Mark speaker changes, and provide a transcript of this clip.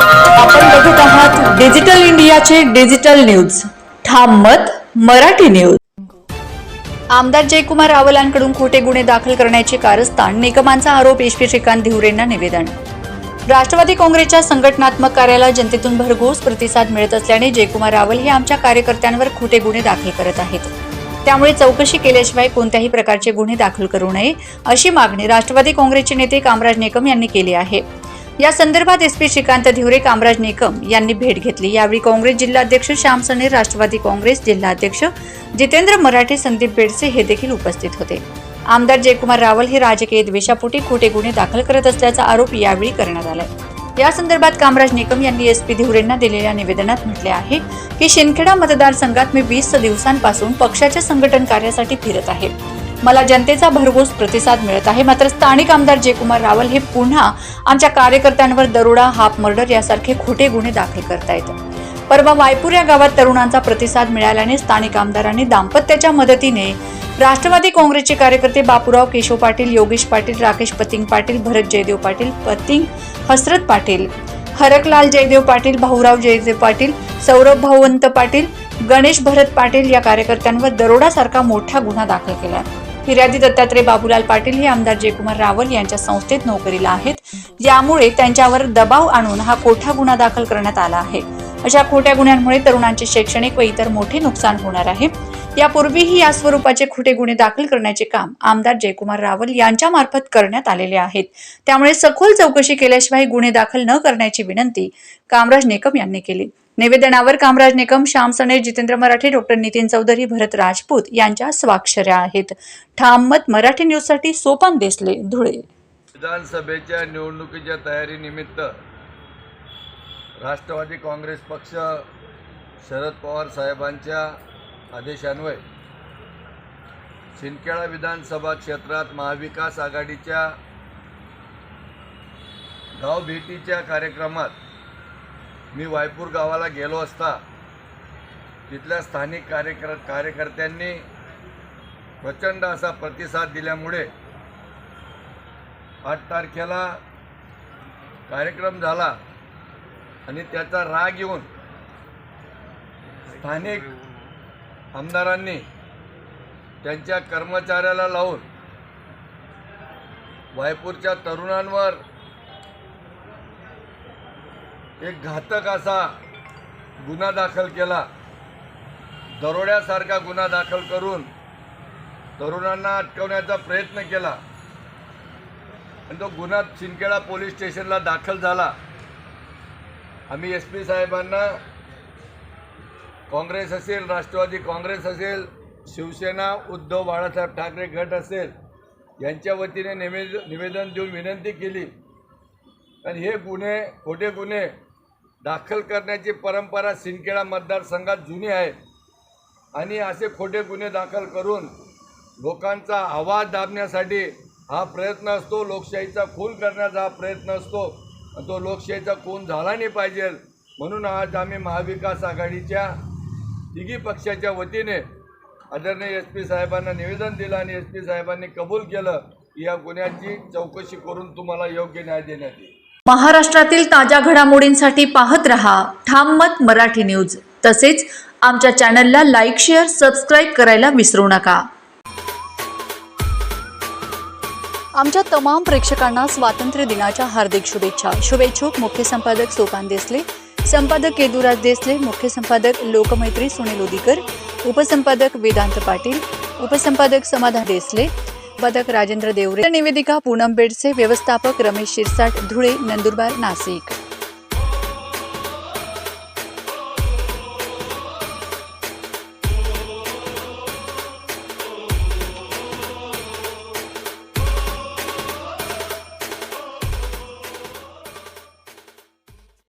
Speaker 1: आपण बघत आहात डिजिटल इंडियाचे डिजिटल न्यूज. ठाम मत मराठी न्यूज. आमदार जयकुमार रावलांकडून खोटे गुन्हे दाखल करण्याचे कारस्थान निकमांचा आरोप एशपी श्रीकांत धिवरेंना निवेदन. राष्ट्रवादी काँग्रेसच्या संघटनात्मक कार्याला जनतेतून भरघोस प्रतिसाद मिळत असल्याने जयकुमार रावल हे आमच्या कार्यकर्त्यांवर खोटे गुन्हे दाखल करत आहेत. त्यामुळे चौकशी केल्याशिवाय कोणत्याही प्रकारचे गुन्हे दाखल करू नये अशी मागणी राष्ट्रवादी काँग्रेसचे नेते कामराज निकम यांनी केली आहे. या संदर्भात एसपी श्रीकांत धिवरे कामराज निकम यांनी भेट घेतली. यावेळी काँग्रेस जिल्हाध्यक्ष श्याम सनेर राष्ट्रवादी काँग्रेस जिल्हाध्यक्ष जितेंद्र मराठे संदीप बेडसे हे देखील उपस्थित होते. आमदार जयकुमार रावल हे राजकीय द्वेषापोटी खोटे गुन्हे दाखल करत असल्याचा आरोप यावेळी करण्यात आलाय. या संदर्भात कामराज निकम यांनी एस पी धिवरेंना दिलेल्या निवेदनात म्हटले आहे की शिंदखेडा मतदारसंघात मी वीस दिवसांपासून पक्षाच्या संघटन कार्यासाठी फिरत आहे. मला जनतेचा भरघोस प्रतिसाद मिळत आहे. मात्र स्थानिक आमदार जयकुमार रावल हे पुन्हा आमच्या कार्यकर्त्यांवर दरोडा हाफ मर्डर यासारखे खोटे गुन्हे दाखल करतायत परवा वायपूर या गावात तरुणांचा प्रतिसाद मिळाल्याने स्थानिक आमदारांनी दाम्पत्याच्या मदतीने राष्ट्रवादी काँग्रेसचे कार्यकर्ते बापूराव केशव पाटील योगेश पाटील राकेश पतिंग पाटील भरत जयदेव पाटील पतिंग हसरत पाटील हरकलाल जयदेव पाटील भाऊराव जयदेव पाटील सौरभ भाऊवंत पाटील गणेश भरत पाटील या कार्यकर्त्यांवर दरोडासारखा मोठा गुन्हा दाखल केला फिर्यादी दत्तात्रय बाबूलाल पाटील हे आमदार जयकुमार रावल यांच्या संस्थेत नोकरीला आहेत. यामुळे त्यांच्यावर दबाव आणून हा कोठा गुन्हा दाखल करण्यात आला आहे. अशा खोट्या गुन्ह्यांमुळे तरुणांचे शैक्षणिक व इतर मोठे नुकसान होणार आहे. यापूर्वीही या स्वरूपाचे खोटे गुन्हे दाखल करण्याचे काम आमदार जयकुमार रावल यांच्या मार्फत करण्यात आलेले आहेत. त्यामुळे सखोल चौकशी केल्याशिवाय गुन्हे दाखल न करण्याची विनंती कामराज नेकम यांनी केली. निवेदनावर कामराज निकम श्याम सणे जितेंद्र मराठे डॉक्टर नितीन चौधरी भरत राजपूत यांच्या स्वाक्षऱ्या आहेत. ठाम मत मराठी न्यूजसाठी सोपान देसले धुळे.
Speaker 2: विधानसभेच्या निवडणुकीच्या तयारीनिमित्त राष्ट्रवादी काँग्रेस पक्ष शरद पवार साहेबांच्या आदेशान्वये शिंदखेडा विधानसभा क्षेत्रात महाविकास आघाडीच्या गाव भेटीच्या कार्यक्रमात मी वायपूर गावाला गेलो असता तिथल्या स्थानिक कार्यकर कार्यकर्त्यांनी प्रचंड असा प्रतिसाद दिल्यामुळे आठ तारखेला कार्यक्रम झाला. आणि त्याचा राग येऊन स्थानिक आमदारांनी त्यांच्या कर्मचाऱ्याला लावून वायपूरच्या तरुणांवर एक घातक असा गुन्हा दाखल केला. दरोड्यासारखा गुन्हा दाखल करून तरुणांना अटकवण्याचा प्रयत्न केला. आणि तो गुन्हा शिंदखेडा पोलीस स्टेशनला दाखल झाला. आम्ही एस पी साहेबांना काँग्रेस असेल राष्ट्रवादी काँग्रेस असेल शिवसेना उद्धव बाळासाहेब ठाकरे गट असेल यांच्या वतीने निवेद निवेदन देऊन विनंती केली. कारण हे गुन्हे खोटे गुन्हे दाखल करण्याची परंपरा सिंदखेडा मतदारसंघात जुनी आहे. आणि असे खोटे गुन्हे दाखल करून लोकांचा आवाज दाबण्यासाठी हा प्रयत्न असतो लोकशाहीचा खून करण्याचा हा प्रयत्न असतो. तो लोकशाहीचा खून झाला नाही पाहिजे. म्हणून आज आम्ही महाविकास आघाडीच्या तिघी पक्षाच्या वतीने आदरणीय एस पी साहेबांना निवेदन दिलं आणि एस पी साहेबांनी कबूल केलं की या गुन्ह्याची चौकशी करून तुम्हाला योग्य न्याय देण्यात येईल.
Speaker 1: महाराष्ट्रातील ताज्या घडामोडींसाठी पाहत रहा ठाम मत मराठी न्यूज. तसेच आमच्या चॅनलला लाईक शेअर सबस्क्राईब करायला विसरू नका. आमच्या तमाम प्रेक्षकांना स्वातंत्र्य दिनाच्या हार्दिक शुभेच्छा. शुभेच्छुक मुख्य संपादक सोपान देसले संपादक केदुराज देसले मुख्य संपादक लोकमैत्री सुनील उदीकर उपसंपादक वेदांत पाटील उपसंपादक समाधान देसले पदक राजेंद्र देवरे निवेदिका पूनम बेडसे व्यवस्थापक रमेश शिरसाट धुळे नंदुरबार नाशिक.